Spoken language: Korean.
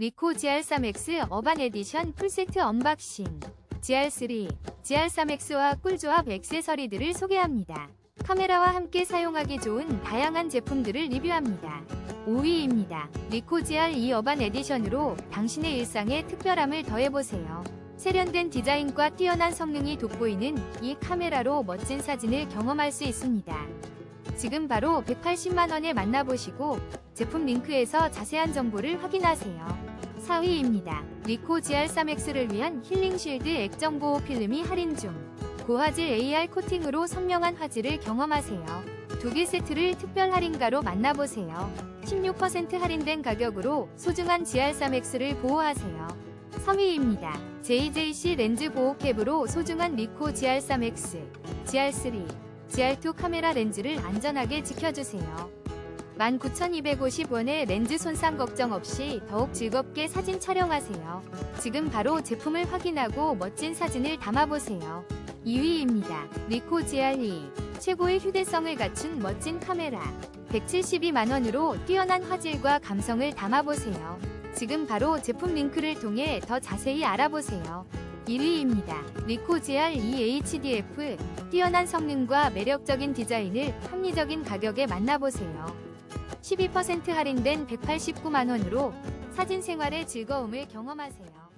리코 GR3X 어반 에디션 풀세트 언박싱 GR3, GR3X와 꿀조합 액세서리들을 소개합니다. 카메라와 함께 사용하기 좋은 다양한 제품들을 리뷰합니다. 5위입니다. 리코 GR2 어반 에디션으로 당신의 일상에 특별함을 더해보세요. 세련된 디자인과 뛰어난 성능이 돋보이는 이 카메라로 멋진 사진을 경험할 수 있습니다. 지금 바로 180만원에 만나보시고 제품 링크에서 자세한 정보를 확인하세요. 4위입니다. 리코 GR3X를 위한 힐링 쉴드 액정 보호 필름이 할인 중. 고화질 AR 코팅으로 선명한 화질을 경험하세요. 두 개 세트를 특별 할인가로 만나보세요. 16% 할인된 가격으로 소중한 GR3X를 보호하세요. 3위입니다. JJC 렌즈 보호캡으로 소중한 리코 GR3X, GR3, GR2 카메라 렌즈를 안전하게 지켜주세요. 19,250원의 렌즈 손상 걱정 없이 더욱 즐겁게 사진 촬영하세요. 지금 바로 제품을 확인하고 멋진 사진을 담아보세요. 2위입니다. 리코 GR2 최고의 휴대성을 갖춘 멋진 카메라 172만원으로 뛰어난 화질과 감성을 담아보세요. 지금 바로 제품 링크를 통해 더 자세히 알아보세요. 1위입니다. 리코 GR2 HDF 뛰어난 성능과 매력적인 디자인을 합리적인 가격에 만나보세요. 12% 할인된 189만원으로 사진 생활의 즐거움을 경험하세요.